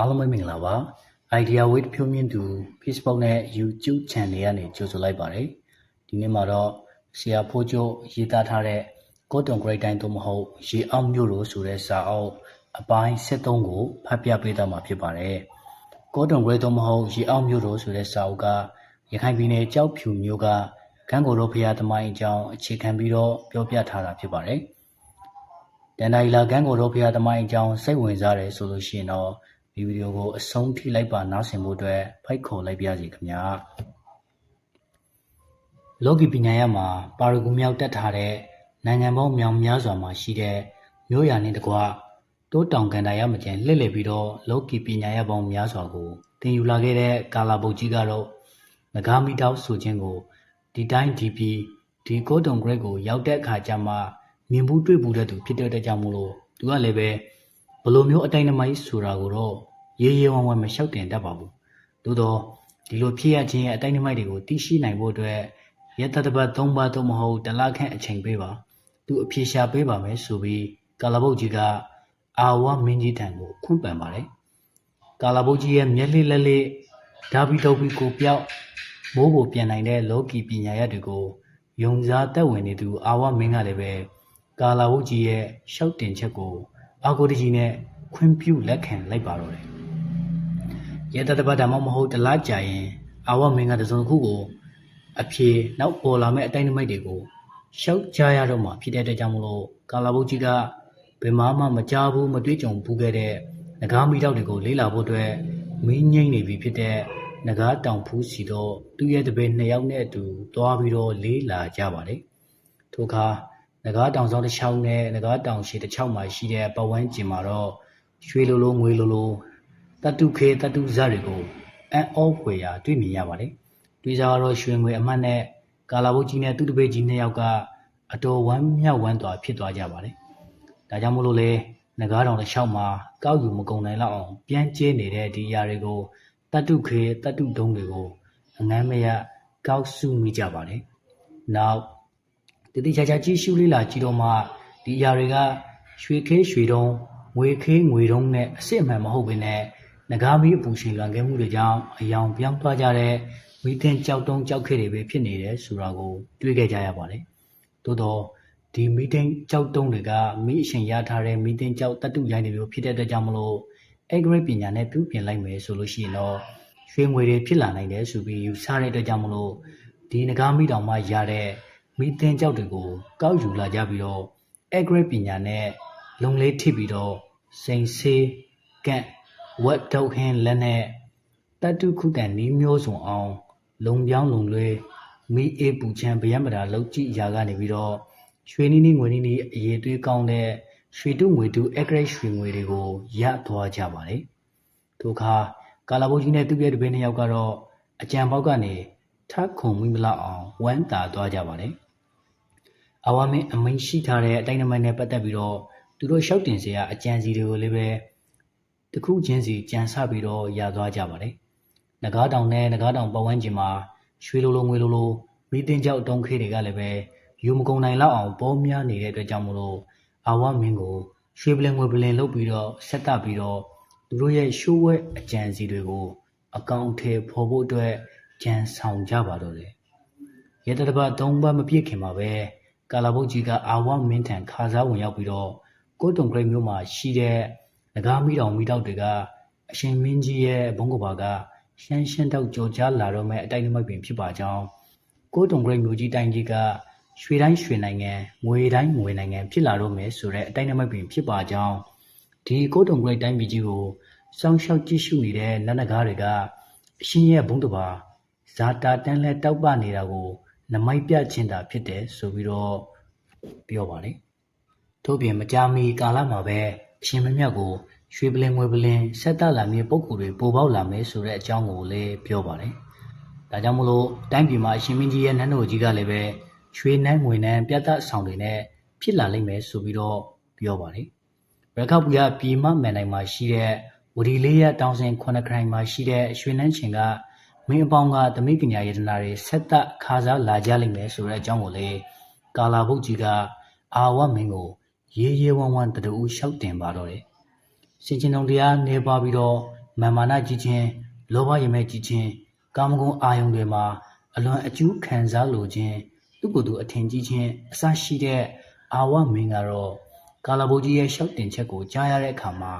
အားလုံးပဲမင်္ဂလာပါ idea weight ဖြိုးမြင့်သူ Facebook နဲ့ YouTube channel ကနေကြိုဆိုလိုက်ပါတယ်ဒီနေ့မှာတော့ဆရာဖိုးကျိုးရေးသားထားတဲ့ Cotton Grade တိုင်းသို့မဟုတ်ရေအောင်မြို့လိုဆိုတဲ့စာအုပ်အပိုင်း73ကိုဖတ်ပြပေးသွားမှာဖြစ်ပါတယ် Cotton Grade သို့မဟုတ်ရေအောင်မြို့လိုဆိုတဲ့စာအုပ်ကရခိုင်ပြည်နယ်ကြောက်ဖြူမြို့ကကန်းကိုလိုဖရာသမိုင်းအကြောင်းအခြေခံပြီးတော့ပြောပြထားတာဖြစ်ပါတယ်တန်တိုင်လာကန်းကိုလိုဖရာသမိုင်းအကြောင်းစိတ်ဝင်စားတယ်ဆိုလို့ရှိရင်တော့ ဒီဗီဒီယိုကိုအဆုံးထိလိုက်ပါနားဆင်ဖို့အတွက်ဖိတ်ခေါ်လိုက်ပါရစေခင်ဗျာလောကီပညာရပ်မှာပါရဂူမြောက်တက်ထားတဲ့နိုင်ငံပေါင်းမြောင်များစွာမှာရှိတဲ့မြို့ရနှင့်တကွတိုးတောင်ကန်တာရမကျန်လှည့်လည်ပြီးတော့လောကီပညာရပ်ပေါင်းများစွာကိုသင်ယူလာခဲ့တဲ့ကာလာပုတ်ကြီးကတော့ငကားမီတောက်ဆိုခြင်းကိုဒီတိုင်းဒီပြီးဒီကိုတုံဂရိတ်ကိုရောက်တဲ့အခါကျမှမြင်ဘူးတွေ့ဘူးတဲ့သူဖြစ်တဲ့အတွက်ကြောင့်မို့လို့သူကလည်းပဲဘလိုမျိုးအတိုင်းအမိုက်ဆိုတာကိုတော့ ရေရေဝံဝံမလျှောက်တင်တတ်ပါဘူး။သို့တော့ဒီလိုဖြစ်ရခြင်းရဲ့အတိုင်းအမိုက်တွေကိုသိရှိနိုင်ဖို့အတွက်ရတတပတ်၃ပါးသို့မဟုတ်တလခန့်အချိန်ပေးပါ။သူအဖြေရှာပေးပါမယ်ဆိုပြီးကာလာဘုတ်ကြီးကအာဝမင်းကြီးထံကိုခွင့်ပန်ပါတယ်။ကာလာဘုတ်ကြီးရဲ့မျက်လှလက်လေးဓာဘီတုပ်ပြီးကိုပြောက်မိုးကိုပြန်နိုင်တဲ့လောကီပညာရပ်တွေကိုယုံစားသက်ဝင်နေသူအာဝမင်းကလည်းပဲကာလာဘုတ်ကြီးရဲ့ရှောက်တင်ချက်ကိုအာကိုတကြီးနဲ့ခွင့်ပြုလက်ခံလိုက်ပါတော့တယ်။ ရဲတတပတ်ဒါမှမဟုတ်တလားကြာရင်အာဝမင်းကတစုံတစ်ခုကိုအဖြေနောက်ပေါ်လာမဲ့အတိုင်းအမိုက်တွေကိုရှောက်ကြရတော့မှဖြစ်တဲ့အတွက်ကြောင့်မလို့ကာလာဘုတ်ကြီးကဘယ်မှမှမကြားဘူးမတွေ့ကြုံဘူးခဲ့တဲ့ငကားမီတောက်တွေကိုလေးလာဖို့အတွက်မင်းငိမ့်နေပြီဖြစ်တဲ့ငကားတောင်ဖူးစီတော့သူ့ရဲ့တပည့်နှစ်ယောက်နဲ့အတူသွားပြီးတော့လေးလာကြပါတယ်။ထို့အခါနဂါးတောင်စောင်းတစ်ချောင်းနဲ့နဂါးတောင်ရှည်တစ်ချောင်းမှာရှိတဲ့ပတ်ဝန်းကျင်မှာတော့ရွှေလိုလိုငွေလိုလို တတုခေတတုဇတွေကိုအံ့ဩဖွယ်ရာတွေ့မြင်ရပါတယ်။တွေ့ကြတော့ရွှေငွေအမှတ်နဲ့ကာလာဘုတ်ကြီးနဲ့သူ့တပည့်ကြီးနှစ်ယောက်ကအတော်ဝမ်းမြောက်ဝမ်းသာဖြစ်သွားကြပါတယ်။ဒါကြောင့်မို့လို့လေနဂါးတောင်တစ်ချောင်းမှာကောက်ယူမကုန်နိုင်လောက်အောင်ပြန်ကျဲနေတဲ့ဒီຢာတွေကိုတတုခေတတုဒုံးတွေကိုအငမ်းမရကောက်စုမိကြပါတယ်။နောက်တတိချာချာကြည့်ရှုလေးလာကြည့်တော့မှဒီຢာတွေကရွှေခဲရွှေတုံးငွေခေးငွေတုံးနဲ့အစ်စ်အမှန်မဟုတ်ဘဲနဲ့ ငကားမီးအပူရှင်လွန်ခဲ့မှုတွေကြောင့်အယောင်ပြောင်းသွားကြတဲ့မိသင်ကြောက်တုံးကြောက်ခဲတွေပဲဖြစ်နေတယ်ဆိုတာကိုတွေးခဲ့ကြရပါတယ်။သို့တော့ဒီမီသင်ကြောက်တုံးတွေကမိအရှင်ရထားတဲ့မီသင်ကြောက်တတုရိုင်းတွေမျိုးဖြစ်တဲ့အတွက်ကြောင့်မလို့အဂရိတ်ပညာနဲ့ပြုပြင်လိုက်မယ်ဆိုလို့ရှိရင်တော့ရွှေငွေတွေဖြစ်လာနိုင်တယ်ဆိုပြီးယူဆတဲ့အတွက်ကြောင့်မလို့ဒီငကားမီးတောင်မှရတဲ့မီသင်ကြောက်တွေကိုကောက်ယူလာကြပြီးတော့အဂရိတ်ပညာနဲ့လုံလေးထိပြီးတော့စိန်ဆေးကန့် ဝက်တုတ်ဟင်းလက်နဲ့တတုခုတန်နီးမျိုးစုံအောင် လုံပြောင်းလုံလွဲမီအေးပူချမ်းဗယံပဒါလောက်ကြည့်ရာကနေပြီးတော့ရွှေနီးနီးငွေနီးနီးအရေးသွေးကောင်းတဲ့ရွှေတုငွေတုအဂရိတ်ရွှေငွေတွေကိုရသွားကြပါတယ်။ထို့အခါကာလာဘိုးကြီးနဲ့သူ့ရဲ့တပည့်နှစ်ယောက်ကတော့အကြံပေါက်ကနေထခုံမိမလောက်အောင်ဝမ်းသာသွားကြပါတယ်။အဝါမင်းအမိန်ရှိထားတဲ့အတိုင်းအမိုင်းနဲ့ပတ်သက်ပြီးတော့သူတို့ရှောက်တင်စရာအကြံစီတွေကိုလည်းပဲ တခုချင်းစီကြံစပြီးတော့ရသွားကြပါတယ်။နဂါးတောင်နဲ့နဂါးတောင်ပတ်ဝန်းကျင်မှာရွှေလိုလိုငွေလိုလိုမီတင်ကြောက်တုံးခေးတွေကလည်းပဲယူမကုန်နိုင်လောက်အောင်ပေါများနေတဲ့အတွက်ကြောင့်မလို့အာဝမင်းကိုရွှေပလင်ငွေပလင်လုပ်ပြီးတော့ဆက်တပြီးတော့သူတို့ရဲ့ရှိုးဝဲအကြံစီတွေကိုအကောင့်ထဲဖော်ဖို့အတွက်ကြံဆောင်ကြပါတော့တယ်။ရတတပတ်၃ပတ်မပြည့်ခင်မှာပဲကာလာဘုတ်ကြီးကအာဝမင်းထံခါစားဝင်ရောက်ပြီးတော့ကိုတုံဂရိတ်မြို့မှာရှိတဲ့ ငကားမီတောင်မီတောက်တွေကအရှင်မင်းကြီးရဲ့ဘုံကဘာကရှမ်းရှမ်းတောက်ကြော်ကြားလာတော့မဲ့အတိုင်းအမိုက်ပင်ဖြစ်ပါကြောင်းကိုတုံဂရိတ်မြို့ကြီးတိုင်းကြီးကရွှေတိုင်းရွှေနိုင်ငံငွေတိုင်းငွေနိုင်ငံဖြစ်လာတော့မယ်ဆိုတဲ့အတိုင်းအမိုက်ပင်ဖြစ်ပါကြောင်းဒီကိုတုံဂရိတ်တိုင်းပြည်ကြီးကိုစောင်းရှောက်ကြည့်ရှုနေတဲ့နတ်နဂါးတွေကအရှင်ရဲ့ဘုံတဘာဇာတာတန်းလဲတောက်ပနေတာကိုနမိုက်ပြချင်းတာဖြစ်တယ်ဆိုပြီးတော့ပြောပါတယ်ထို့ပြင်မကြာမီကာလမှာပဲအ ရှင်မမြတ်ကိုရွှေပလင်ငွေပလင်ဆက်သက်လာမည့်ပုံကူတွေပိုပေါက်လာမယ်ဆိုတဲ့အကြောင်းကိုလည်းပြောပါတယ်။ဒါကြောင့်မလို့တိုင်းပြည်မှာအရှင်မင်းကြီးရဲ့နန်းတော်ကြီးကလည်းပဲရွှေနန်းငွေနန်းပြတ်သက်ဆောင်တွေနဲ့ဖြစ်လာလိမ့်မယ်ဆိုပြီးတော့ပြောပါတယ်။ရခောက်ပူရပြည်မမယ်နိုင်မှာရှိတဲ့ဝဒီလေးရတောင်စင်ခုနှစ်ခရိုင်မှာရှိတဲ့ရွှေနန်းချင်ကမင်းအပေါင်းကသမိကညာယေတနာတွေဆက်သက်ခါစားလာကြလိမ့်မယ်ဆိုတဲ့အကြောင်းကိုလည်းကာလာဘုတ်ကြီးကအာဝမင်းကို ရေးရေးဝမ်းဝမ်းတူလျှောက်တင်ပါတော့တယ်။စင်ချင်းတော်တရားနေပါပြီးတော့မာန်မာနကြီးခြင်းလောဘရမဲ့ကြီးခြင်းကာမဂုဏ်အာယုန်တွေမှာအလွန်အကျူးခံစားလိုခြင်းသူ့ကိုယ်သူအထင်ကြီးခြင်းအစရှိတဲ့အာဝမင်းကတော့ကာလာဘိုကြီးရဲ့ရှောက်တင်ချက်ကိုကြားရတဲ့အခါမှာ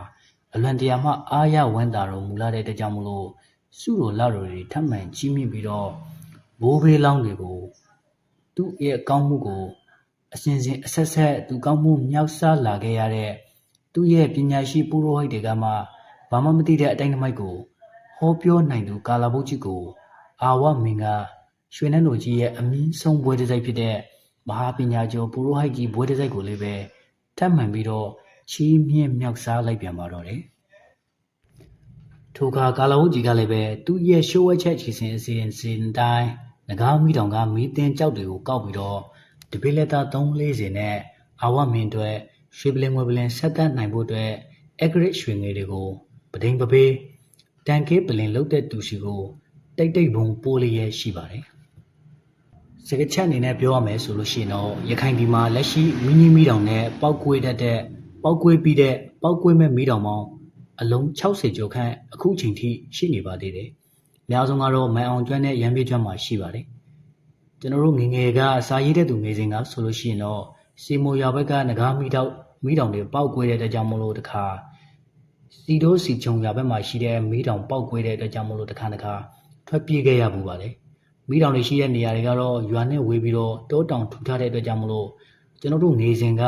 အလွန်တရာမှအာရဝမ်းသာတော်မူလာတဲ့တကြောင်မလို့စုလိုလာတော်တွေထပ်မံကြီးမြင့်ပြီးတော့ဘိုးဘေးလောင်းတွေကိုသူ့ရဲ့ကောင်းမှုကို အစဉ်စဉ်အဆက်ဆက်သူကောင်းမှုမြောက်စားလာခဲ့ရတဲ့သူ့ရဲ့ပညာရှိပုရောဟိတ်တွေကမှဘာမှမသိတဲ့အတိုင်းအမိုက်ကိုဟောပြောနိုင်သူကာလာဘုတ်ကြီးကိုအာဝမင်းကရွှေနန်းတော်ကြီးရဲ့အမင်းဆုံးဘွဲတစ်စိုက်ဖြစ်တဲ့မဟာပညာကျော်ပုရောဟိတ်ကြီးဘွဲတစ်စိုက်ကိုလည်းပဲထပ်မံပြီးတော့ချီးမြှင့်မြောက်စားလိုက်ပြန်ပါတော့တယ်။ထိုအခါကာလာဘုတ်ကြီးကလည်းပဲသူ့ရဲ့ရှိုးဝဲချက်ချီစဉ်အစီအစဉ်တိုင်းငကားမိတောင်ကမီးတင်းကြောက်တွေကိုကောက်ပြီးတော့ တပိလက်သား340နဲ့အာဝမင်းအတွက်ရွှေပလင်ငွေပလင်ဆက်သက်နိုင်ဖို့အတွက်အဂရစ်ရွှေငွေတွေကိုပဒိန်ပပေးတန်ကေးပလင်လုတ်တဲ့သူရှိကိုတိတ်တိတ်ဘုံပိုးလေးရဲ့ရှိပါတယ်။စကချက်အနေနဲ့ပြောရမယ်ဆိုလို့ရှိရင်တော့ရခိုင်ပြည်မှာလက်ရှိမီနီမီတောင်နဲ့ပောက်ကွေးတတ်တဲ့ပောက်ကွေးပြီးတဲ့ပောက်ကွေးမဲ့မီတောင်ပေါင်းအလုံး60ကျော်ခန့်အခုချိန်ထိရှိနေပါသေးတယ်။အများဆုံးကတော့မန်အောင်ကျွမ်းနဲ့ရန်ပြေကျွမ်းမှာရှိပါတယ်။ ကျွန်တော်တို့ငငယ်ကစာရေးတဲ့သူငယ်စဉ်ကဆိုလို့ရှိရင်တော့စီမိုရွာဘက်ကငကားမိတောက်မိတောင်တွေပောက်ကွေးတဲ့အတွက်ကြောင့်မလို့တခါစီတိုးစီချုံရွာဘက်မှာရှိတဲ့မိတောင်ပောက်ကွေးတဲ့အတွက်ကြောင့်မလို့တခါတခါထွက်ပြေးခဲ့ရပူပါတယ်မိတောင်တွေရှိတဲ့နေရာတွေကတော့ရွာနဲ့ဝေးပြီးတော့တောတောင်ထူထားတဲ့အတွက်ကြောင့်မလို့ကျွန်တော်တို့ငေစဉ်က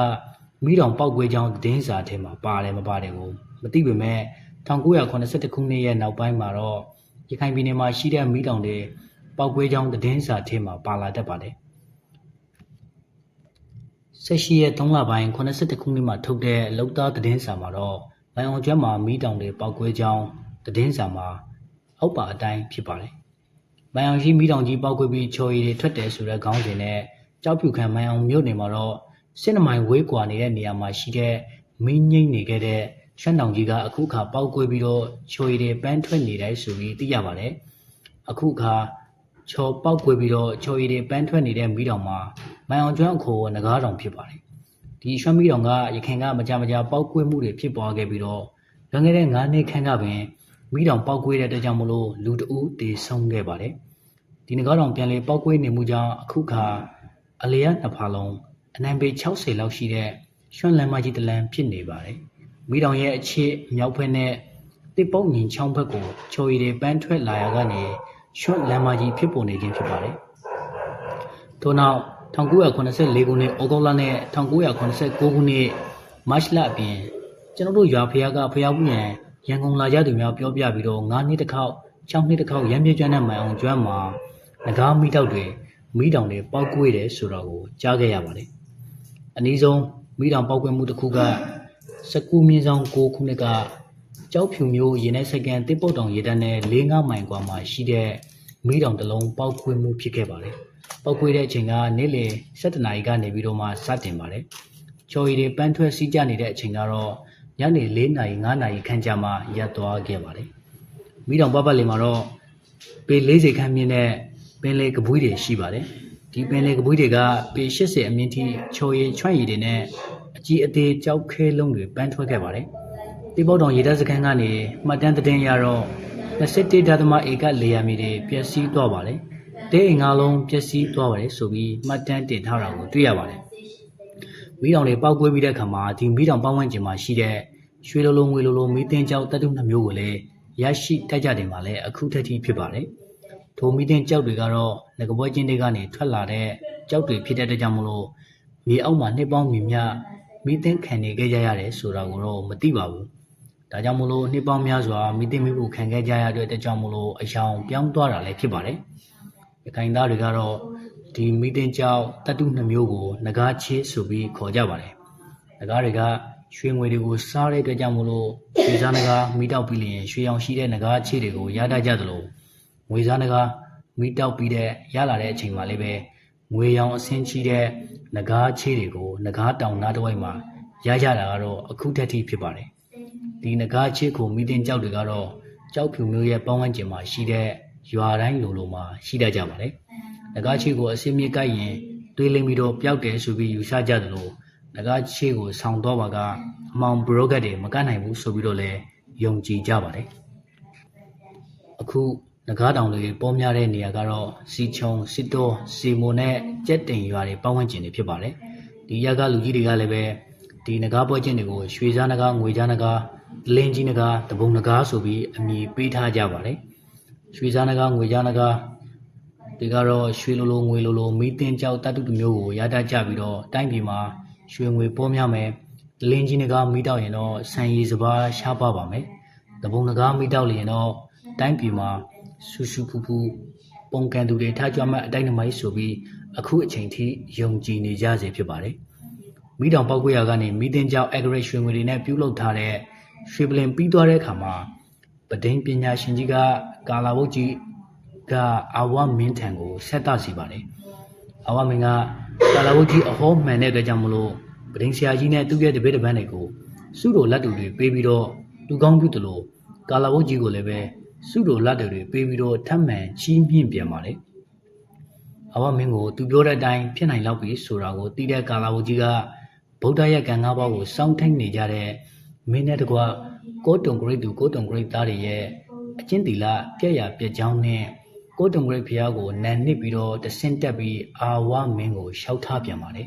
မိတောင်ပောက်ကွေးကြောင်းသတင်းစာထဲမှာပါတယ်မပါတယ်ကိုမသိပေမဲ့1982ခုနှစ်ရဲ့နောက်ပိုင်းမှာတော့ရခိုင်ပြည်နယ်မှာရှိတဲ့မိတောင်တွေ ပောက်ကွေးကြောင်းသတင်းစာထဲမှာပါလာတတ်ပါတယ်ဆက်ရှိရဲ့3လပိုင်း82ခုနှစ်မှာထုတ်တဲ့လောက်သားသတင်းစာမှာတော့လိုင်အောင်ကျွမ်းမှာမိတောင်တွေပောက်ကွဲကြောင်းသတင်းစာမှာအောက်ပါအတိုင်းဖြစ်ပါတယ်။မိုင်အောင်ရှိမိတောင်ကြီးပောက်ကွဲပြီးချော်ရည်တွေထွက်တယ်ဆိုတဲ့ခေါင်းစဉ်နဲ့ကြောက်ဖြူခံမိုင်အောင်မြို့နယ်မှာတော့စစ်နမိုင်ဝေးကွာနေတဲ့နေရာမှာရှိတဲ့မင်းငိမ့်နေခဲ့တဲ့ရှမ်းတောင်ကြီးကအခုခါပောက်ကွဲပြီးတော့ချော်ရည်တွေပန်းထွက်နေတယ်ဆိုပြီးသိရပါတယ်။အခုခါ ချော်ပောက်ကွဲပြီးတော့ချော်ရည်တွေပန်းထွက်နေတဲ့မိတောင်မှာမိုင်အောင်ကျွမ်းအခိုငကားတောင်ဖြစ်ပါတယ်ဒီရွှမ်းမီတောင်ကရခိုင်ကမကြမကြပောက်ကွေးမှုတွေဖြစ်ပွားခဲ့ပြီးတော့လွန်ခဲ့တဲ့9နှစ်ခန့်ကပင်မိတောင်ပောက်ကွေးတဲ့အတွက်ကြောင့်မလို့လူတဦးတည်ဆုံးခဲ့ပါတယ်ဒီငကားတောင်ပြန်လေပောက်ကွေးနေမှုကြောင့်အခုခါအလျက်နှစ်ဖာလုံးအနိုင်ပေ60လောက်ရှိတဲ့ရွှမ်းလမ်းမကြီးတလန်ဖြစ်နေပါတယ်မိတောင်ရဲ့အချစ်မြောက်ဖက်နဲ့တစ်ပုတ်ညင်ချောင်းဘက်ကိုချိုရီတွေပန်းထွက်လာရကနေ ရွှမ်းလမ်းမကြီးဖြစ်ပေါ်နေခြင်းဖြစ်ပါတယ်ထို့နောက်1984ခုနှစ်ဩဂုတ်လနဲ့1989ခုနှစ်မတ်လအပြင်ကျွန်တော်တို့ရွာဖျားကဖျားဘူးရန်ရန်ကုန်လာကြသူများပြောပြပြီးတော့9နှစ်တစ်ခေါက်6နှစ်တစ်ခေါက်ရမ်းပြေကျွမ်းတဲ့မိုင်အောင်ကျွမ်းမှာငကားမိတောက်တွေမိတောင်တွေပောက်ကွေးတယ်ဆိုတာကိုကြားခဲ့ရပါတယ်။အနည်းဆုံးမိတောင်ပောက်ကွေးမှုတစ်ခုက19မြင်းဆောင်6ခုနှစ်က ကြောက်ဖြူမျိုးရေနဲ့စက္ကန့်တစ်ပုတ်တောင်ရေတန်းနဲ့4-5မိုင်ကွာမှာရှိတဲ့မိတောင်တစ်လုံးပောက်ကွေးမှုဖြစ်ခဲ့ပါတယ်။ပောက်ကွေးတဲ့အချိန်ကနေ့လယ်7နာရီကနေပြီးတော့မှစတင်ပါတယ်။ချော်ရီတွေပန်းထွက်စီးကြနေတဲ့အချိန်ကတော့ညနေ4နာရီ5နာရီခန့်ကြာမှရပ်သွားခဲ့ပါတယ်။မိတောင်ပပတ်လေးမှာတော့ပေ40ခန့်မြင့်တဲ့ပင်လေကပွေးတွေရှိပါတယ်။ဒီပင်လေကပွေးတွေကပေ80အမြင့်ထိချော်ရီချွန့်ရည်တွေနဲ့အကြီးအသေးကြောက်ခဲလုံးတွေပန်းထွက်ခဲ့ပါတယ်။ တိပုတ်တောင်ရေတပ်စခန်းကနေမှတ်တမ်းသတင်းရတော့21ဒသမဧကလေယာမီတွေပျက်စီးသွားပါတယ်။တဲအိမ်ငါးလုံးပျက်စီးသွားပါတယ်ဆိုပြီးမှတ်တမ်းတင်ထားတာကိုတွေ့ရပါတယ်။မီးတောင်တွေပေါက်ကွဲပြီးတဲ့အခါမှာဒီမီးတောင်ပတ်ဝန်းကျင်မှာရှိတဲ့ရွှေလိုလိုငွေလိုလိုမီးတင်ကြောက်တပ်တုနှမျိုးကိုလည်းရရှိတတ်ကြတယ်မှာလည်းအခုထက်ထိဖြစ်ပါတယ်။ထိုမီးတင်ကြောက်တွေကတော့ငကပွဲချင်းတွေကနေထွက်လာတဲ့ကြောက်တွေဖြစ်တဲ့အတွက်ကြောင့်မလို့မြေအောက်မှာနှစ်ပေါင်းမြင့်မြတ်မီးတင်ခံနေခဲ့ကြရတယ်ဆိုတာကိုတော့မသိပါဘူး။ ဒါကြောင့်မလို့နှစ်ပေါင်းများစွာမီးတင်မိဖို့ခံခဲ့ကြရတဲ့အတွက်ကြောင့်မလို့အယောင်ပြောင်းသွားတာလည်းဖြစ်ပါတယ်။ရခိုင်သားတွေကတော့ဒီမီးတင်ကြောက်တတုနှမျိုးကိုငကားချေးဆိုပြီးခေါ်ကြပါတယ်။ငကားတွေကရွှေငွေတွေကိုစားတဲ့အတွက်ကြောင့်မလို့ရွှေစားငကားမိတောက်ပြီးလျင်ရွှေရောင်ရှိတဲ့ငကားချေးတွေကိုရတတ်ကြသလိုငွေစားငကားမိတောက်ပြီးတဲ့ရလာတဲ့အချိန်မှာလေးပဲငွေရောင်အဆင်းကြီးတဲ့ငကားချေးတွေကိုငကားတောင်နားတစ်ဝိုက်မှာရကြတာကတော့အခုတက်ထိဖြစ်ပါတယ်။ ဒီငကားချေးကိုမိတင်ကြောက်တွေကတော့ကြောက်ဖြူမျိုးရဲ့ပေါင်းဝန်းကျင်မှာရှိတဲ့ရွာတိုင်းလိုလိုမှာရှိတတ်ကြပါတယ်။နဂါချီကိုအစင်းမြေကိုက်ရင်တွေးလိမ့်ပြီးတော့ပျောက်တယ်ဆိုပြီးယူဆကြသလိုနဂါချီကိုဆောင်းတော့ပါကအမောင်ဘရိုကတ်တွေမကတ်နိုင်ဘူးဆိုပြီးတော့လည်းယုံကြည်ကြပါတယ်။အခုနဂါးတောင်တွေပေါ်များတဲ့နေရာကတော့စီချုံစစ်တောစီမိုနဲ့ကြက်တိန်ရွာတွေပတ်ဝန်းကျင်တွေဖြစ်ပါတယ်ဒီရကလူကြီးတွေကလည်းပဲဒီနဂါးပွဲချင်းတွေကိုရွှေစားနဂါးငွေစားနဂါး လင်းကြီးနဂါးတပုံနဂါးဆိုပြီးအမည်ပေးထားကြပါတယ်ရွှေစားနဂါးငွေစားနဂါးဒီကတော့ရွှေလိုလိုငွေလိုလိုမီးတင်ကြောက်တတ်တုတစ်မျိုးကိုရတတ်ကြပြီးတော့တိုင်းပြည်မှာရွှေငွေပေါ်များမယ်လင်းကြီးနဂါးမီးတောက်ရင်တော့ဆန်ရည်စပါးရှားပါပါမယ်တပုံနဂါးမီးတောက်လျင်တော့တိုင်းပြည်မှာဆူဆူဖူဖူပုံကန်သူတွေထားကြွမှအတိုင်းအမိုက်ဆိုပြီးအခုအချိန်ထိယုံကြည်နေကြစေဖြစ်ပါတယ်။မိတောင်ပောက်ကွေရကနေမိတင်ကြောက်အဂရိတ်ရွှေငွေတွေနဲ့ပြုလုပ်ထားတဲ့ ရွှေပလင်ပြီးသွားတဲ့အခါမှာပဒိန်ပညာရှင်ကြီးကကာလာဘုတ်ကြီးကအာဝမင်းထံကိုဆက်တစီပါတယ်။အာဝမင်းကကာလာဘုတ်ကြီးအဟောမှန်တဲ့အတွက်ကြောင့်မလို့ပဒိန်ဆရာကြီးနဲ့သူ့ရဲ့တပည့်တပန်းတွေကိုစုတော်လက်တူတွေပေးပြီးတော့လူကောင်းပြုသလိုကာလာဘုတ်ကြီးကိုလည်းပဲစုတော်လက်တွေပေးပြီးတော့ထပ်မံချီးမြှင့်ပြန်ပါလေအဝမင်းကိုသူပြောတဲ့အတိုင်းဖြစ်နိုင်လောက်ပြီဆိုတာကိုသိတဲ့ကာလာဝကြီးကဗုဒ္ဓရဲ့ကံငါးပါးကိုစောင့်ထိန်နေကြတဲ့ မင်းနဲ့တကွကိုတုံဂရိတ်သူကိုတုံဂရိတ်သားတွေရဲ့အချင်းတီလာပြက်ရပြက်ချောင်းနဲ့ကိုတုံဂရိတ်ဖျားကိုနန်နစ်ပြီးတော့တဆင့်တက်ပြီးအာဝမင်းကိုရှောက်ထားပြန်ပါလေ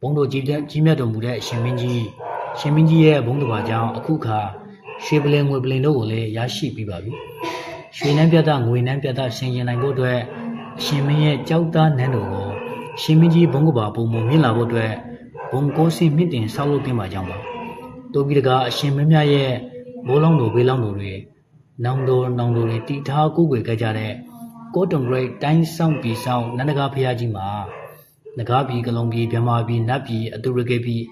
ဘုံတို့ကြီးတဲ့ကြီးမြတ်တော်မူတဲ့အရှင်မင်းကြီးရှင်မင်းကြီးရဲ့ဘုံတော်ပါကြောင့်အခုခါရွှေပလင်ငွေပလင်တို့ကိုလည်းရရှိပြီးပါပြီရွှေနှမ်းပြတ်ငွေနှမ်းပြတ်ဆင်ရင်နိုင်ဖို့အတွက်အရှင်မင်းရဲ့ကြောက်သားနန်းတော်ကိုရှင်မင်းကြီးဘုံကပါပုံမမြင့်လာဖို့အတွက်ဘုံကိုစင်မြင့်တင်ဆောက်လုပ်တင်ပါကြောင်းပါ တိုးပြီးတကအရှင်မင်းမြရဲ့ဘိုးလောင်းတော်ဘေးလောင်းတော်တွေနောင်တော်နောင်တော်တွေတီထားကိုးကွယ်ကြတဲ့ကိုတုံဂရိတ်တိုင်းဆောင်ပြည်ဆောင်နန္ဒကားဖရာကြီးမှာနဂါးပြည်ကလုံးပြည်မြမပြည်နတ်ပြည်အတူရကေပြည်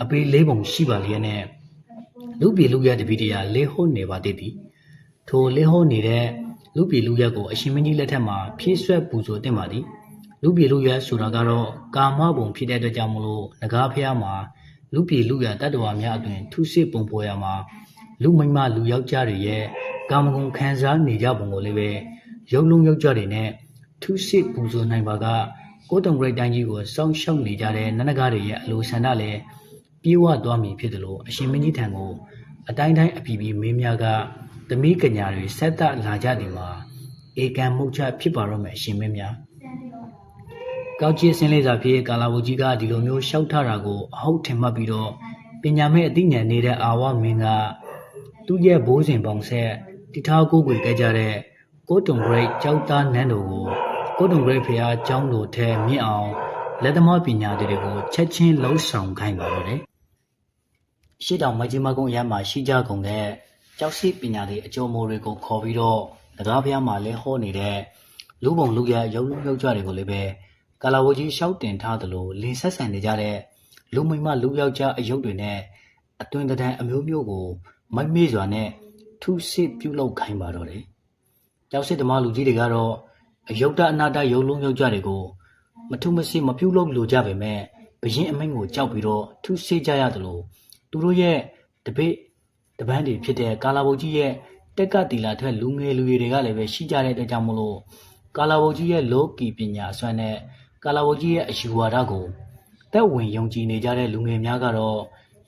အပေလေးပုံရှိပါလျက်နဲ့လူပြည်လူရတပီတရာလေးဟုတ်နေပါသေးသည်ထိုလေးဟုတ်နေတဲ့လူပြည်လူရက်ကိုအရှင်မင်းကြီးလက်ထက်မှာဖြည့်ဆွက်ပူဇော်တင်ပါသည်လူပြည်လူရက်ဆိုတာကတော့ကာမဘုံဖြစ်တဲ့အတွက်ကြောင့်မလို့ငကားဖျားမှာ လူပြည်လူရက်တတ္တဝါများအတွင်ထုစစ်ပုံပေါ်ရမှာလူမိမလူယောက်ျားတွေရဲ့ကာမဂုဏ်ခံစားနေကြပုံကိုလည်းပဲရုပ်လုံးယောက်ျားတွေနဲ့ထုစစ်ပူဇော်နိုင်ပါကကိုတုံဂရိတ်တိုင်းကြီးကိုစောင့်ရှောက်နေကြတဲ့နန္ဒကားတွေရဲ့အလိုဆန္ဒလည်းပြေဝသွားမည်ဖြစ်တယ်လို့အရှင်မင်းကြီးထံကိုအတိုင်းတိုင်းအပီပီမင်းများကသမီးကညာတွေဆက်သက်လာကြသည်မှာဧကံမှုတ်ချဖြစ်ပါတော့မယ်အရှင်မင်းများ ကောက်ကြီးစင်းလေးစာဖြစ်ကာလာဝကြီးကဒီလိုမျိုးရှောက်ထတာကိုအဟုတ်ထင်မှတ်ပြီးတော့ပညာမဲ့အသိဉာဏ်နေတဲ့အာဝမင်းကသူ့ရဲ့ဘိုးစဉ်ပေါင်ဆက်တိထားကိုကိုကြကြတဲ့ကိုတုံဂရိတ်ကြောက်သားနန်းတော်ကိုကိုတုံဂရိတ်ဖျားကျောင်းတော်ထဲမြင့်အောင်လက်သမားပညာတွေကိုချက်ချင်းလှုံ့ဆော်ခိုင်းပါတော့တယ်ရှေ့တောင်မကြီးမကုန်းရမ်းမှာရှိကြကုန်တဲ့ကျောက်စီပညာတွေအကျိုးမိုးတွေကိုခေါ်ပြီးတော့တကားဖျားမှာလဲဟောနေတဲ့လူပုံလူရရုပ်လုံးယောက်ျားတွေကိုလည်းပဲ ကာလာဝကြီးရှောက်တင်ထားသလိုလင်းဆက်ဆန်နေကြတဲ့လူမိမလူယောက်ျားအယုတ်တွေနဲ့အတွင်တံအမျိုးမျိုးကိုမိုက်မေ့စွာနဲ့ထုစစ်ပြုတ်လောက်ခိုင်းပါတော့တယ်။ကျောက်စစ်သမားလူကြီးတွေကတော့အယုတ်တအနာတရုပ်လုံးယောက်ျားတွေကိုမထုမစစ်မပြုတ်လို့လိုကြပေမဲ့ဘရင်အမိန့်ကိုကြောက်ပြီးတော့ထုစစ်ကြရသလိုသူတို့ရဲ့တပိတ်တပန်းတွေဖြစ်တဲ့ကာလာဘုတ်ကြီးရဲ့တက်ကတီလာထွက်လူငယ်လူရွယ်တွေကလည်းပဲရှိကြတဲ့အတွက်ကြောင့်မလို့ကာလာဘုတ်ကြီးရဲ့လောကီပညာအစွမ်းနဲ့ ကာလာဘုတ်ကြီးရဲ့အယူဝါဒကိုတက်ဝင်ယုံကြည်နေကြတဲ့လူငယ်များကတော့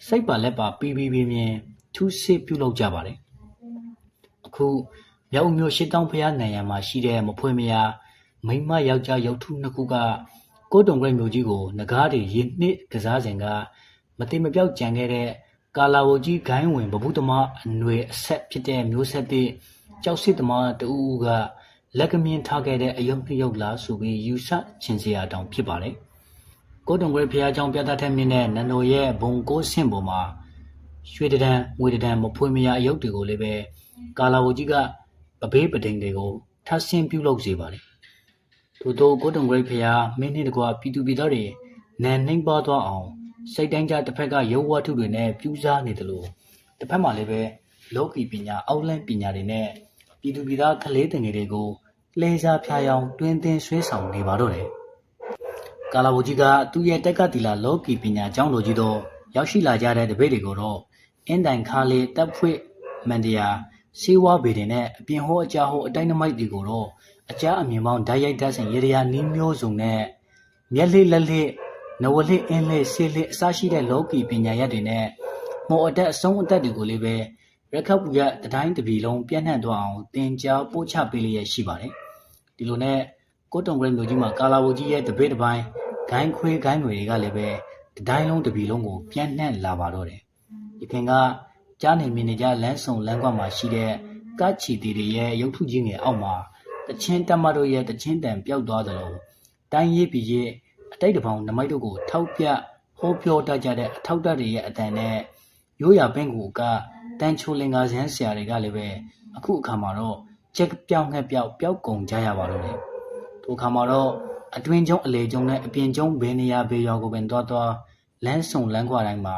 စိတ်ပါလက်ပါပြီးပြီးပြင်းပြင်းထူးဆစ်ပြုလုပ်ကြပါတယ်အခုမြောက်မျိုးရှစ်တောင်းဖျားနိုင်ရမှာရှိတဲ့မဖွေးမယားမိမယောက်ျားရုပ်ထုနှစ်ခုကကိုတုံဂရိတ်မျိုးကြီးကိုငကားတွေရင်းနှစ်ကစားစဉ်ကမတိမပြောက်ကြံခဲ့တဲ့ကာလာဝကြီးဂိုင်းဝင်ဗပုသမားအနွယ်အဆက်ဖြစ်တဲ့မျိုးဆက်သည့်ကြောက်စစ်သမားတူဦးက လက်ကမြင်ထားခဲ့တဲ့အယုံနှယုတ်လားဆိုပြီးယူဆချင်စရာတောင်ဖြစ်ပါတယ်။ကိုတုံကွေဖျားကြောင့်ပြသထက်မြင့်တဲ့နန္ဒိုရဲ့ဘုံကိုဆင့်ပေါ်မှာရွှေတဒံငွေတဒံမဖွေမရအယုတ်တွေကိုလည်းပဲကာလာဝကြီးကပပေးပဒိန်တွေကိုထပ်ဆင့်ပြုလုပ်စေပါတယ်။ထို့သောကိုတုံကွေဖျားမင်းနှစ်တကွာပြည်သူပြည်သားတွေနန်နှိမ့်ပါသွားအောင်စိတ်တိုင်းကြတစ်ဖက်ကရုပ်ဝတ္ထုတွေနဲ့ပြူးစားနေတယ်လို့တစ်ဖက်မှာလည်းပဲလောကီပညာအောက်လန့်ပညာတွေနဲ့ပြည်သူပြည်သားကလေးတငယ်တွေကို လှည့်စားဖျားယောင်းတွင်တင်ဆွဲဆောင်နေပါတော့တယ်။ကာလာဘိုကြီးကသူ့ရဲ့တက်ကတီလာလောကီပညာကျောင်းတော်ကြီးတော့ရောက်ရှိလာကြတဲ့တပည့်တွေကိုတော့အင်းတိုင်ခါလေးတပ်ဖွဲ့မန်တရာစေဝါဗေဒင်နဲ့အပြင်ဟောအကြဟောအတိုင်းနမိုက်တွေကိုတော့အကြအမြင်ပေါင်းဓာတ်ရိုက်ဓာတ်ဆင်ရေရာနီးမျိုးစုံနဲ့မျက်လေးလက်လေးနဝလိအင်းလေးဆေးလေးအစရှိတဲ့လောကီပညာရက်တွေနဲ့မော်အတက်အဆုံးအသက်တွေကိုလေးပဲရရက်ခတ်ပူရတတိုင်းတစ်ပြည်လုံးပြန့်နှံ့သွားအောင်တင် जा ပို့ချပေးလျက်ရှိပါတယ်။ ဒီလိုနဲ့ကိုတုံဂရိတ်မျိုးကြီးမှာကာလာဝကြီးရဲ့တပိတ်တစ်ပိုင်းဂိုင်းခွေးဂိုင်းငွေတွေကလည်းပဲတတိုင်းလုံးတစ်ပြည်လုံးကိုပြန့်နှံ့လာပါတော့တယ်။ဒီခင်ကကြားနေမြင်နေကြလမ်းစုံလမ်းကွက်မှာရှိတဲ့ကချီတီတွေရဲ့ရုပ်ထုကြီးငယ်အောက်မှာတချင်းတက်မတို့ရဲ့တချင်းတန်ပျောက်သွားသလိုတိုင်းရေးပြည်ရဲ့အတိတ်တပေါင်းနမိတ်တို့ကိုထောက်ပြဟောပြောတတ်ကြတဲ့အထောက်တတွေရဲ့အတန်နဲ့ရိုးရာပင့်ကူကတန်ချိုလင်္ကာဇန်းဆရာတွေကလည်းပဲအခုအခါမှာတော့ ချက်ပြောင်းငှက်ပြောက်ပျောက်ကုန်ကြရပါတော့တယ်။ထိုအခါမှာတော့အတွင်းကျုံအလေကျုံနဲ့အပြင်ကျုံဘယ်နေရာဘေးရွာကိုပင်သွားသွားလမ်းစုံလမ်းခွာတိုင်းမှာ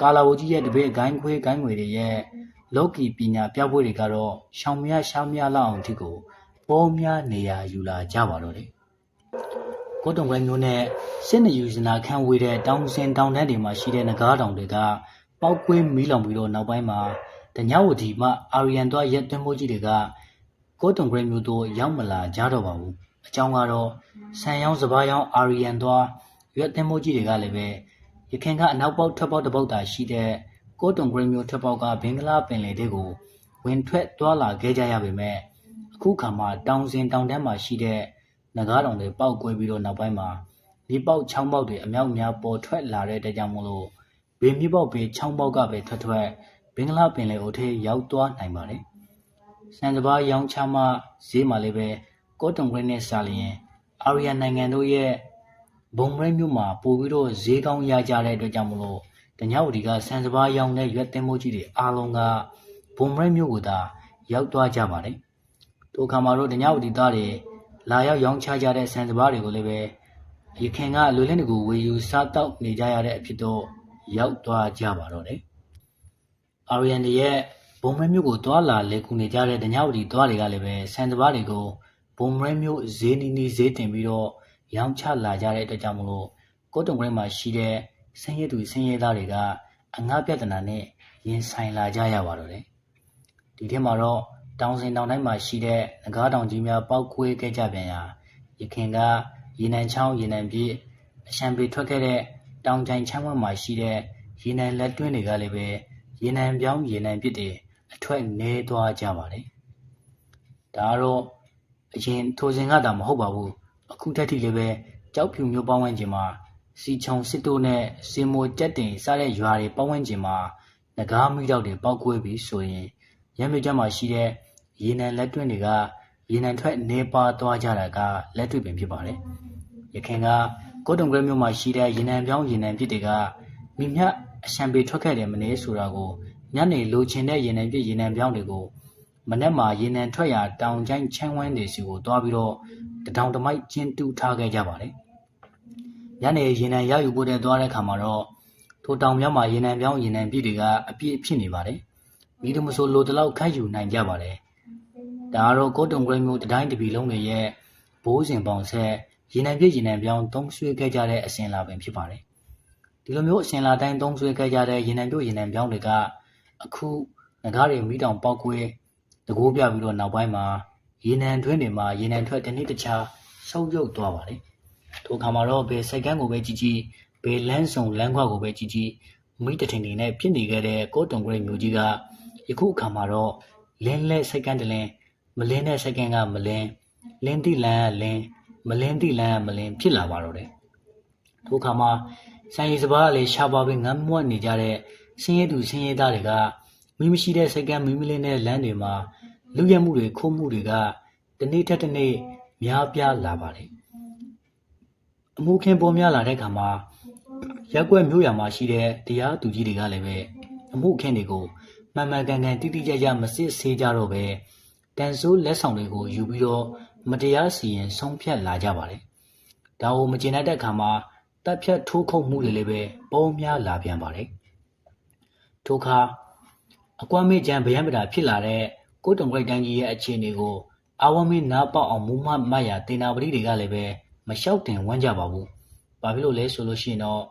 ကာလာဝကြီးရဲ့တပည့်ဂိုင်းခွေးဂိုင်းငွေတွေရဲ့လောကီပညာပြပွဲတွေကတော့ရှောင်မြရှောင်မြလောက်အောင်အထိကိုပေါ်များနေရာယူလာကြပါတော့တယ်။ကိုတုံခွဲမျိုးနဲ့စစ်နေယူစနာခန့်ဝေးတဲ့တောင်စင်တောင်တန်းတွေမှာရှိတဲ့နဂါးတောင်တွေကပောက်ကွင်းမီးလောင်ပြီးတော့နောက်ပိုင်းမှာတညဝတီမှအာရီယန်သွားရက်သွင်းမိုးကြီးတွေက ကိုတုံခွဲမျိုးတို့ရောက်မလာကြတော့ပါဘူး။အကြောင်းကတော့ဆန်ရောင်းစပားရောင်းအာရီယန်သွားရက်သွင်းမိုးကြီးတွေကလည်းပဲရခင်ကအနောက်ပေါက်ထပ်ပေါက်တစ်ပေါက်သာရှိတဲ့ကိုတုံဂရိတ်မျိုးထပ်ပေါက်ကဘင်္ဂလားပင်လယ်ထဲကိုဝင်ထွက်သွားလာခဲ့ကြရပေမဲ့အခုခါမှတောင်စင်တောင်တန်းမှာရှိတဲ့နဂါးတောင်တွေပေါက်ကွဲပြီးတော့နောက်ပိုင်းမှာမြေပေါက်ချောင်းပေါက်တွေအမြောက်များပေါ်ထွက်လာတဲ့တကြောင်မို့လို့ဘေမြေပေါက်ဘေချောင်းပေါက်ကပဲထွက်ထွက်ဘင်္ဂလားပင်လယ်အိုထဲရောက်သွားနိုင်ပါတယ်။ စံစဘာရောင်းချမှဈေးမှာလည်းပဲကောတုံဂရိတ်နဲ့စာလျင်အာရီယန်နိုင်ငံတို့ရဲ့ဘုံရဲမြို့မှာပို့ပြီးတော့ဈေးကောင်းရကြတဲ့အတွက်ကြောင့်မလို့တညဝတီကဆန်စပါးရောင်းတဲ့ရွက်သင်းမိုးကြီးတွေအားလုံးကဘုံရဲမြို့ကိုသာရောက်သွားကြပါတယ်။ထိုအခါမှာတော့တညဝတီသားတွေလာရောက်ရောင်းချကြတဲ့ဆန်စပါးတွေကိုလည်းပဲရခင်ကလူလင်းတွေကိုဝေယူစားတောက်နေကြရတဲ့အဖြစ်တော့ရောက်သွားကြပါတော့တယ်။အာရီယန်ရဲ့ ဘုံရဲမြို့ကိုတွာလာလေကူနေကြတဲ့တညဝတီသွားတွေကလည်းပဲဆန်စပါးတွေကိုဘုံရဲမြို့ဈေးနီးနီးဈေးတင်ပြီးတော့ရောင်းချလာကြတဲ့အတွက်ကြောင့်မလို့ကိုတုံခွဲမှာရှိတဲ့ဆင်းရဲသူဆင်းရဲသားတွေကအငှားပြဿနာနဲ့ရင်ဆိုင်လာကြရပါတော့တယ်။ဒီထဲမှာတော့တောင်စင်တောင်တိုင်းမှာရှိတဲ့ငကားတောင်ကြီးများပေါက်ကွဲခဲ့ကြပြန်ရာရခင်ကရေနံချောင်းရေနံပြည့်အရှံပေထွက်ခဲ့တဲ့တောင်ချိုင်ချမ်းဝက်မှာရှိတဲ့ရေနံလက်တွင်းတွေကလည်းပဲရေနံပြောင်းရေနံပြည့်တွေ အထွက်နေသွားကြပါတယ်။ဒါကတော့အရင်ထိုစဉ်ကတာမဟုတ်ပါဘူးအခုထက်ထိလည်းပဲကျောက်ဖြူမြို့ပတ်ဝန်းကျင်မှာစီချုံစစ်တို့နဲ့စင်မိုကြက်တင်စတဲ့ရွာတွေပတ်ဝန်းကျင်မှာငကားမိတော့တွေပောက်ကွဲပြီးဆိုရင်ရမ်းမြကျမှာရှိတဲ့ရေနံလက်တွင်းတွေကရေနံထွက်နေပါသွားကြတာကလက်တွေ့ပင်ဖြစ်ပါတယ်။ရခင်ကကိုတုံကရမြို့မှာရှိတဲ့ရေနံပြောင်းရေနံပြစ်တွေကမိမြအရှံပေထွက်ခဲ့တယ်မနေဆိုတာကို ညနေလိုချင်တဲ့ရေနံပြစ်ရေနံပြောင်းတွေကိုမနက်မှာရေနံထွက်ရာတောင်ကျိုင်းချမ်းဝန်းတွေစီကိုသွားပြီးတော့တထောင်တမိုက်ကျင်းတူးထားခဲ့ကြပါတယ်။ညနေရေနံရယူဖို့တဲ့သွားတဲ့ခါမှာတော့ထိုတောင်မြောက်မှာရေနံပြောင်းရေနံပြည့်တွေကအပြည့်ဖြစ်နေပါတယ်။မိတို့မဆိုလိုတလောက်ခန့်ယူနိုင်ကြပါတယ်။ဒါကတော့ကိုတုံဂရိတ်မျိုးတတိုင်းတပီလုံးတွေရဲ့ဘိုးစဉ်ပေါင်ဆက်ရေနံပြည့်ရေနံပြောင်းသုံးဆွေးခဲ့ကြတဲ့အစဉ်လာပင်ဖြစ်ပါတယ်။ဒီလိုမျိုးအစဉ်လာတိုင်းသုံးဆွေးခဲ့ကြတဲ့ရေနံပြည့်ရေနံပြောင်းတွေက အခုငကားတွေမိတောင်ပေါက်ကွဲတကိုးပြပြီးတော့နောက်ပိုင်းမှာရေနံတွင်းတွေမှာရေနံထွက်တစ်နေ့တခြားဆုပ်ယုပ်သွားပါတယ်။ထိုအခါမှာတော့ဘယ်စိုက်ကန်းကိုပဲကြည့်ကြည့်ဘယ်လမ်းဆောင်လမ်းခွကိုပဲကြည့်ကြည့်မိတထင်နေနဲ့ဖြစ်နေခဲ့တဲ့ကိုတုံဂရိတ်မျိုးကြီးကယခုအခါမှာတော့လင်းလဲစိုက်ကန်းတလင်းမလင်းတဲ့စိုက်ကန်းကမလင်းလင်းတိလန်းကလင်းမလင်းတိလန်းကမလင်းဖြစ်လာပါတော့တယ်။ထိုအခါမှာဆိုင်ရီစပါးလေးရှားပါပြီးငမ်းမွတ်နေကြတဲ့ ဆင်းရဲသူဆင်းရဲသားတွေကမိမရှိတဲ့စိုက်ကန်းမိမလင်းတဲ့လမ်းတွေမှာလူရဲမှုတွေခိုးမှုတွေကတနေ့ထက်တနေ့များပြားလာပါတယ်အမှုခင်းပေါ်များလာတဲ့အခါမှာရက်ွက်မျိုးရမှာရှိတဲ့တရားသူကြီးတွေကလည်းပဲအမှုခင်းတွေကိုမှန်မှန်ကန်ကန်တိတိကျကျမစစ်ဆေးကြတော့ပဲတန်ဆိုးလက်ဆောင်တွေကိုယူပြီးတော့မတရားစီရင်ဆုံးဖြတ်လာကြပါတယ်ဒါကိုမကျင်တတ်တဲ့အခါမှာတပ်ဖြတ်ထိုးခုတ်မှုတွေလည်းပဲပုံများလာပြန်ပါတ ယ်ထို့ခါအကွမ်းမေ့ကြံဗယံပဒါဖြစ်လာတဲ့ကိုတုံဂရိတ်တန်းကြီးရဲ့အခြေအနေကိုအာဝမင်းနားပေါက်အောင်မူမမတ်ရတေနာပတိတွေကလည်းပဲမလျှောက်တင်ဝမ်းကြပါဘူး။ဘာဖြစ်လို့လဲဆိုလို့ရှိရင်တော့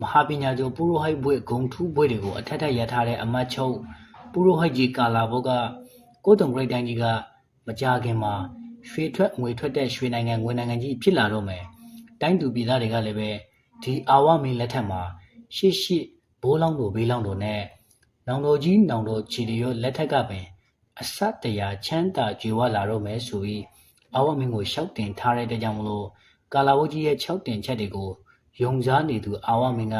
မဟာပညာကျော်ပူရိုဟိုက်ဘွဲဂုံထူးဘွဲတွေကိုအထက်ထက်ရထားတဲ့အမတ်ချုပ်ပူရိုဟိုက်ကြီးကာလာဘောကကိုတုံဂရိတ်တန်းကြီးကမကြခင်မှာရွှေထွက်ငွေထွက်တဲ့ရွှေနိုင်ငံငွေနိုင်ငံကြီးဖြစ်လာတော့မယ်။တိုင်းသူပြည်သားတွေကလည်းပဲဒီအာဝမင်းလက်ထက်မှာရှေ့ရှေ့ဘိုးလောင်းတို့ဘေးလောင်းတို့နဲ့ နောင်တော်ကြီးနောင်တော်ခြေလျောလက်ထက်ကပင်အစတရာချမ်းသာကြွယ်ဝလာတော့မယ်ဆိုပြီးအာဝမင်းကိုရှောက်တင်ထားတဲ့ကြောင့်မလို့ကာလာဝကြီးရဲ့6တင်ချက်တွေကိုယုံစားနေသူအာဝမင်းက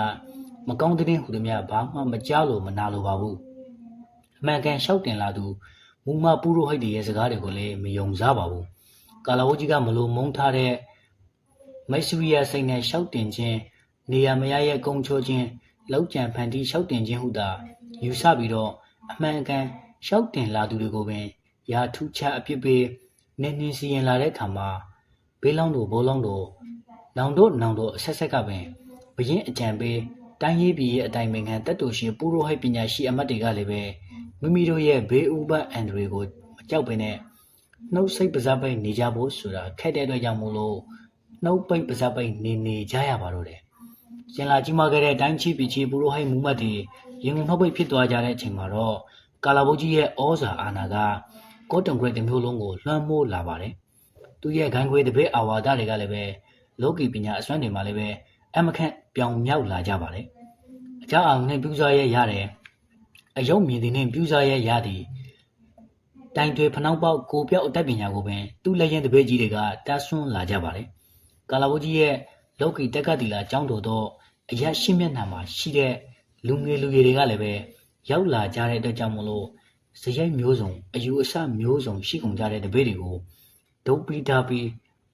မကောင်းတဲ့ဟူသည်များဘာမှမကြောက်လို့မနာလိုပါဘူးအမှန်ကန်ရှောက်တင်လာသူမူမပူရိုဟိတ်တွေရဲ့စကားတွေကိုလည်းမယုံစားပါဘူးကာလာဝကြီးကမလို့မုန်းထားတဲ့မိတ်ဆွေရစိတ်နဲ့ရှောက်တင်ခြင်းနေရမရရဲ့ကုံချိုးခြင်းလောက်ကြံဖန်တီးရှောက်တင်ခြင်းဟုသာ ယူဆပြီးတော့အမှန်ကန်ရှောက်တင်လာသူတွေကိုပင်ရာထူးခြားအပြစ်ပေးနေနေစီရင်လာတဲ့ခါမှာဘေးလောင်းတို့ဘိုးလောင်းတို့နောင်တို့နောင်တို့အဆက်ဆက်ကပင်ဘရင်အကြံပေးတိုင်းရေးပြည်ရဲ့အတိုင်ပင်ခံတက်တူရှင်ပူရိုဟိတ်ပညာရှိအမတ်တွေကလည်းပဲမိမိတို့ရဲ့ဘေးဥပတ်အန်ဒရီကိုမကြောက်ပင်နဲ့နှုတ်စိတ်ပါးစပ်ပိတ်နေကြဖို့ဆိုတာခက်တဲ့အတွက်ကြောင့်မို့လို့နှုတ်ပိတ်ပါးစပ်ပိတ်နေနေကြရပါတော့တယ်။ရှင်လာကြီးမာခဲ့တဲ့တိုင်းချီပီချီပူရိုဟိတ်မူမတ်တွေ ရင်ကုန်နှုတ်ပိတ်ဖြစ်သွားကြတဲ့အချိန်မှာတော့ကာလာဘိုးကြီးရဲ့ဩဇာအာဏာကကော့တန်ဂရိတ်တစ်မျိုးလုံးကိုလွှမ်းမိုးလာပါတယ်။သူရဲ့ဂိုင်းခွေတပည့်အာဝါဒတွေကလည်းပဲလောကီပညာအစွမ်းတွေမှာလည်းပဲအမခန့်ပြောင်မြောက်လာကြပါတယ်။အကြောင်းအောင်နဲ့ပြူစားရဲ့ရတယ်။အယုံမြင်သည်နှင့်ပြူစားရဲ့ရသည်တိုင်တွေဖနှောက်ပေါက်ကိုပြောက်အတတ်ပညာကိုပင်သူ့လက်ရင်တပည့်ကြီးတွေကတားဆွန်းလာကြပါတယ်။ကာလာဘိုးကြီးရဲ့လောကီတက်ကတိလာကျောင်းတော်တော့အရာရှင်းမျက်နှာမှာရှိတဲ့ လူငယ်လူရွယ်တွေကလည်းပဲရောက်လာကြတဲ့အတွက်ကြောင့်မလို့ဇယိုက်မျိုးစုံအယူအဆမျိုးစုံရှိကုန်ကြတဲ့တပည့်တွေကိုဒုတ်ပီတာပီ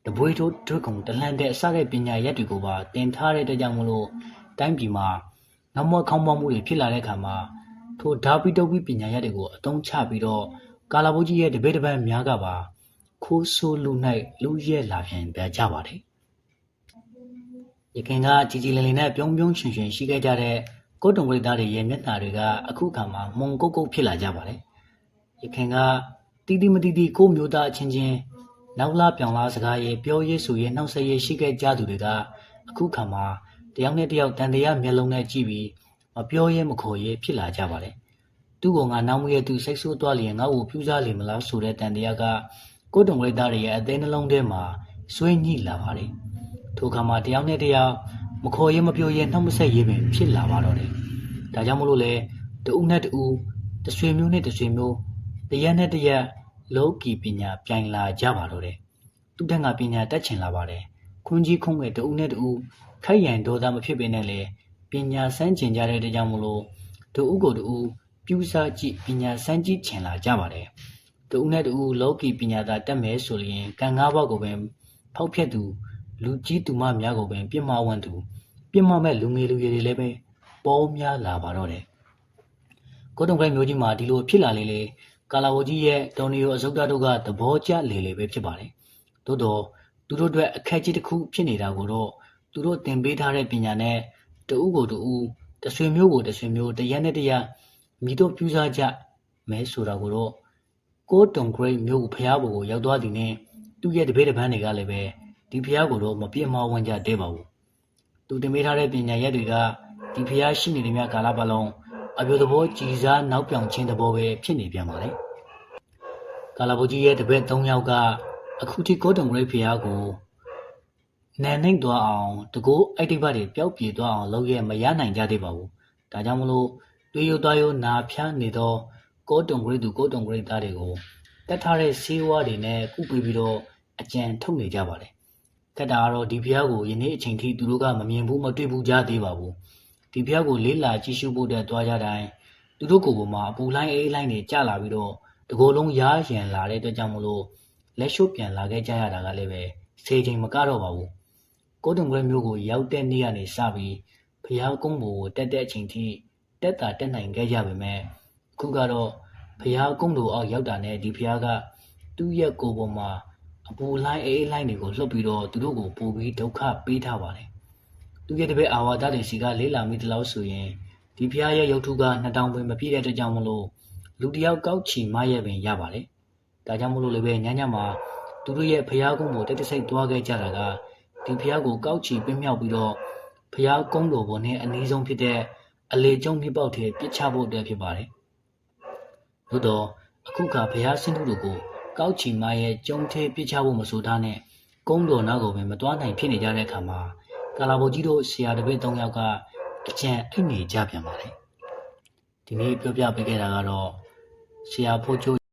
တပွေးတို့ဒွတ်ကုံတလန်တဲ့အစတဲ့ပညာရက်တွေကိုပါတင်ထားတဲ့အတွက်ကြောင့်မလို့တိုင်းပြည်မှာငမွက်ခေါင်းပေါက်မှုတွေဖြစ်လာတဲ့အခါမှာထိုဓာပီတုတ်ပီပညာရက်တွေကိုအသုံးချပြီးတော့ကာလာဘိုးကြီးရဲ့တပည့်တပန်းများကပါခိုးဆိုးလူ၌လူရဲလာပြန်ပြကြပါတယ်ရခင်ကကြီးကြီးလင်းလင်းနဲ့ပြုံးပြုံးရွှင်ရွှင်ရှိခဲ့ကြတဲ့ ကိုတုံဝိသားတွေရဲ့မျက်နှာတွေကအခုခါမှာမုံကုတ်ကုတ်ဖြစ်လာကြပါတယ်။ရခင်ကတီးတီးမတီးတီးကိုမျိုးသားအချင်းချင်းနောက်လာပြောင်လာစကားရဲ့ပြောရေးဆိုရေးနှောက်ဆက်ရေးရှိခဲ့ကြသူတွေကအခုခါမှာတယောက်နဲ့တယောက်တန်တရားမျက်လုံးနဲ့ကြည့်ပြီးမပြောရဲမခေါ်ရဲဖြစ်လာကြပါတယ်။သူ့ကောင်ကနောက်မရဲ့သူစိတ်ဆိုးသွားလျင်ငါ့ကိုပြူးစားလိမ့်မလားဆိုတဲ့တန်တရားကကိုတုံဝိသားတွေရဲ့အသေးနှလုံးထဲမှာဆွေးညှိလာပါတယ်။ထိုခါမှာတယောက်နဲ့တယောက် မခေါ်ရဲမပြောရဲနှောက်မဆက်ရဲပင်ဖြစ်လာပါတော့တယ်။ဒါကြောင့်မလို့လေတဦးနဲ့တဦးတဆွေမျိုးနဲ့တဆွေမျိုးတရက်နဲ့တရက်လောကီပညာပြိုင်လာကြပါတော့တယ်။သူတန်းကပညာတက်ချင်လာပါတယ်။ခွန်ကြီးခုံးငယ်တဦးနဲ့တဦးခိုက်ရန်ဒေါသမဖြစ်ပေနဲ့လေပညာစမ်းကျင်ကြတဲ့တကြောင်မလို့တဦးကိုတဦးပြူစားကြည့်ပညာစမ်းကြည့်ချင်လာကြပါတယ်။တဦးနဲ့တဦးလောကီပညာသာတက်မယ်ဆိုရင်ကံငါးပါးကိုပင်ဖောက်ဖျက်သူ လူကြီးသူမများကိုပင်ပြစ်မှားဝန်းသူပြစ်မှားမဲ့လူငယ်လူရွယ်တွေလည်းပဲပေါများလာပါတော့တယ်။ကိုတုံခိုင်မျိုးကြီးမှာဒီလိုဖြစ်လာလေလေကာလာဝကြီးရဲ့တော်နီယိုအစုပ်တတို့ကသဘောကျလေလေပဲဖြစ်ပါတယ်။သို့တော့သူတို့အတွက်အခက်ကြီးတစ်ခုဖြစ်နေတာကိုတော့သူတို့သင်ပေးထားတဲ့ပညာနဲ့တဦးကိုတဦးတဆွေမျိုးကိုတဆွေမျိုးတရက်နဲ့တရက်မိတို့ပြူစားကြမဲဆိုတာကိုတော့ကိုတုံဂရိတ်မျိုးဖျားဘို့ကိုရောက်သွားသည်နဲ့သူ့ရဲ့တပည့်တပန်းတွေကလည်းပဲ ဒီဖျားကိုတော့မပြစ်မှားဝင်ကြတဲ့ပါဘူး။သူတင်ပေးထားတဲ့ပညာရက်တွေကဒီဖျားရှိနေတဲ့မြတ်ကာလပတ်လုံးအပြိုသဘောကြည်စားနောက်ပြောင်ခြင်းသဘောပဲဖြစ်နေပြန်ပါလေ။ကာလာဘိုကြီးရဲ့တပည့်၃ယောက်ကအခုထိကိုတုံဂရိတ်ဖျားကိုနန်နိုင်သွားအောင်တကူအိုက်တိဘတွေပျောက်ပြေသွားအောင်လုပ်ရမရနိုင်ကြသေးပါဘူး။ဒါကြောင့်မလို့တွေးရသွားရနာဖျားနေသောကိုတုံဂရိတ်သူကိုတုံဂရိတ်သားတွေကိုတက်ထားတဲ့ဆေးဝါးတွေနဲ့ကုပေးပြီးတော့အကြံထုတ်နေကြပါတယ်။ ခက်တာကတော့ဒီဖျားကိုယနေ့အချိန်ထိသူတို့ကမမြင်ဘူးမတွေ့ဘူးကြားသေးပါဘူး။ဒီဖျားကိုလေးလာကြည့်ရှုဖို့တဲ့တွားကြတိုင်းသူတို့ကိုယ်ပေါ်မှာအပူလိုင်းအေးလိုင်းတွေကျလာပြီးတော့တကိုယ်လုံးရားရန်လာတဲ့အတွက်ကြောင့်မလို့လက်ရှုပ်ပြန်လာခဲ့ကြရတာကလည်းပဲစေချိန်မကတော့ပါဘူး။ကိုတုံခွဲမျိုးကိုရောက်တဲ့နေ့ကနေစပြီးဖျားကုန်းကိုတက်တဲ့အချိန်ထိတက်တာတက်နိုင်ခဲ့ကြပေမဲ့အခုကတော့ဖျားကုန်းတို့အောက်ရောက်တာနဲ့ဒီဖျားကသူ့ရဲ့ကိုယ်ပေါ်မှာ အပူလိုင်းအေးလိုင်းတွေကိုလှုပ်ပြီးတော့သူတို့ကိုပို့ပြီးဒုက္ခပေးထားပါတယ်။သူရဲ့တပည့်အာဝါဒတွေစီကလေးလာမိတလို့ဆိုရင်ဒီဖျားရဲ့ရုပ်ထုက2000ပင်မပြည့်တဲ့အတွက်ကြောင့်မလို့လူတယောက်ကောက်ချီမရဲ့ပင်ရပါတယ်။ဒါကြောင့်မလို့လည်းပဲညညမှာသူတို့ရဲ့ဖျားကုန်းကိုတက်တဆိတ်သွားခဲ့ကြတာကဒီဖျားကိုကောက်ချီပင်းမြောက်ပြီးတော့ဖျားကုန်းတော်ပေါ်နဲ့အနည်းဆုံးဖြစ်တဲ့အလေကျုံမြစ်ပေါက်ထဲပြစ်ချဖို့အတွက်ဖြစ်ပါတယ်။သို့တော့အခုကဖျားဆင်းသူတို့ကို ကောက်ချီမရဲ့ကျုံထဲပြစ်ချဖို့မဆိုထားနဲ့ကုန်းတော်နောက်ကိုပဲမတွားနိုင်ဖြစ်နေကြတဲ့အခါမှာကာလာဘိုကြီးတို့ဆရာတပည့်၃ယောက်ကအကြံအိတ်နေကြပြန်ပါလေဒီနေ့ပြောပြပေးခဲ့တာကတော့ဆရာဖိုးချိုး